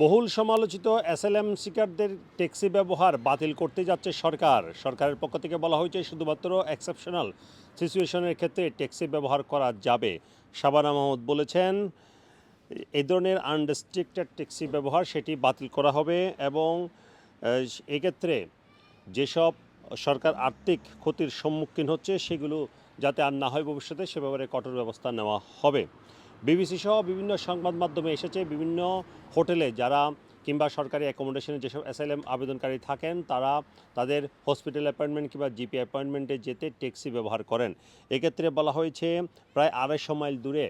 বহুল সমালোচিত SLM শিকারদের taxi ব্যবহার বাতিল করতে যাচ্ছে সরকার। সরকারের পক্ষ থেকে বলা হয়েছে, শুধুমাত্র এক্সেপশনাল সিচুয়েশনের ক্ষেত্রে ট্যাক্সি ব্যবহার করা যাবে। শাবানা মাহমুদ বলেছেন এই ধরনের আনরেস্ট্রিক্টেড ট্যাক্সি ব্যবহার সেটি বাতিল করা হবে এবং এক্ষেত্রে যেসব সরকার আর্থিক ক্ষতির সম্মুখীন হচ্ছে সেগুলো যাতে আর না হয় ভবিষ্যতে, সে ব্যাপারে কঠোর ব্যবস্থা নেওয়া হবে। বিবিসি সহ বিভিন্ন সংবাদ মাধ্যমে এসেছে বিভিন্ন হোটেলে যারা কিংবা সরকারি অ্যাকোমোডেশনে যেসব অ্যাসাইলাম আবেদনকারী থাকেন, তারা তাদের হসপিটাল অ্যাপয়েন্টমেন্ট কিংবা জিপি অ্যাপয়েন্টমেন্টে যেতে ট্যাক্সি ব্যবহার করেন। এক্ষেত্রে বলা হয়েছে, প্রায় আড়াইশো মাইল দূরে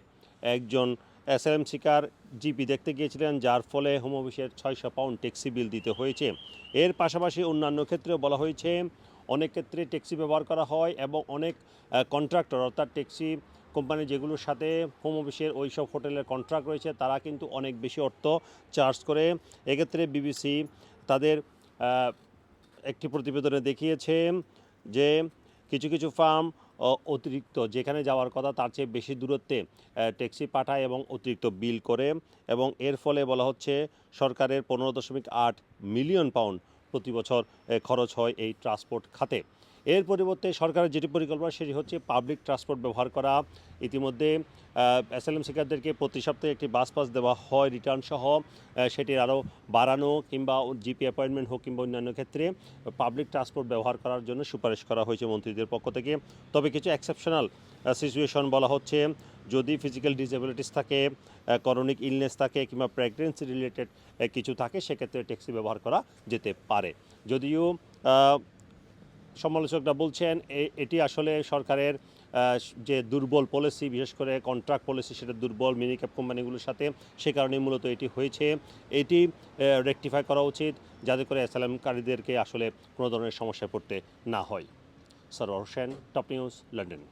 একজন অ্যাসাইলাম শিকার জিপি দেখতে গিয়েছিলেন, যার ফলে হোম অফিসের ছয়শো পাউন্ড ট্যাক্সি বিল দিতে হয়েছে। এর পাশাপাশি অন্যান্য ক্ষেত্রেও বলা হয়েছে অনেক ক্ষেত্রে ট্যাক্সি ব্যবহার করা হয় এবং অনেক কন্ট্রাক্টর অর্থাৎ ট্যাক্সি কোম্পানি যেগুলোর সাথে হোম অফিসের ওই সব হোটেলের কন্ট্রাক্ট রয়েছে, তারা কিন্তু অনেক বেশি অর্থ চার্জ করে। এক্ষেত্রে বিবিসি তাদের একটি প্রতিবেদনে দেখিয়েছে যে কিছু কিছু ফার্ম অতিরিক্ত যেখানে যাওয়ার কথা তার চেয়ে বেশি দূরত্বে ট্যাক্সি পাঠায় এবং অতিরিক্ত বিল করে এবং এর ফলে বলা হচ্ছে সরকারের পনেরো দশমিক আট মিলিয়ন পাউন্ড প্রতি বছর খরচ হয় এই ট্রান্সপোর্ট খাতে। এর পরিবর্তে সরকারের যেটি পরিকল্পনা সেটি হচ্ছে পাবলিক ট্রান্সপোর্ট ব্যবহার করা। ইতিমধ্যে অ্যাসাইলাম শিকারদেরকে প্রতি সপ্তাহে একটি বাস পাস দেওয়া হয় রিটার্ন সহ সেটির আরও বাড়ানো কিংবা জিপি অ্যাপয়েন্টমেন্ট হোক কিংবা অন্যান্য ক্ষেত্রে পাবলিক ট্রান্সপোর্ট ব্যবহার করার জন্য সুপারিশ করা হয়েছে মন্ত্রীদের পক্ষ থেকে। তবে কিছু এক্সেপশনাল সিচুয়েশন বলা হচ্ছে, যদি ফিজিক্যাল ডিসেবিলিটিস থাকে করনিক ইলনেস থাকে কিংবা প্রেগনেন্সি রিলেটেড কিছু থাকে, সেক্ষেত্রে ট্যাক্সি ব্যবহার করা যেতে পারে। যদিও সমালোচকরা বলছেন এটি আসলে সরকারের যে দুর্বল পলিসি বিশেষ করে কন্ট্রাক্ট পলিসি সেটা দুর্বল মিনি ক্যাপ কোম্পানিগুলোর সাথে সে কারণে মূলত এটি হয়েছে। এটি রেকটিফাই করা উচিত যাতে করে এসএলএমকারীদেরকে আসলে কোনো ধরনের সমস্যায় পড়তে না হয়। Sarwar Hossain top news London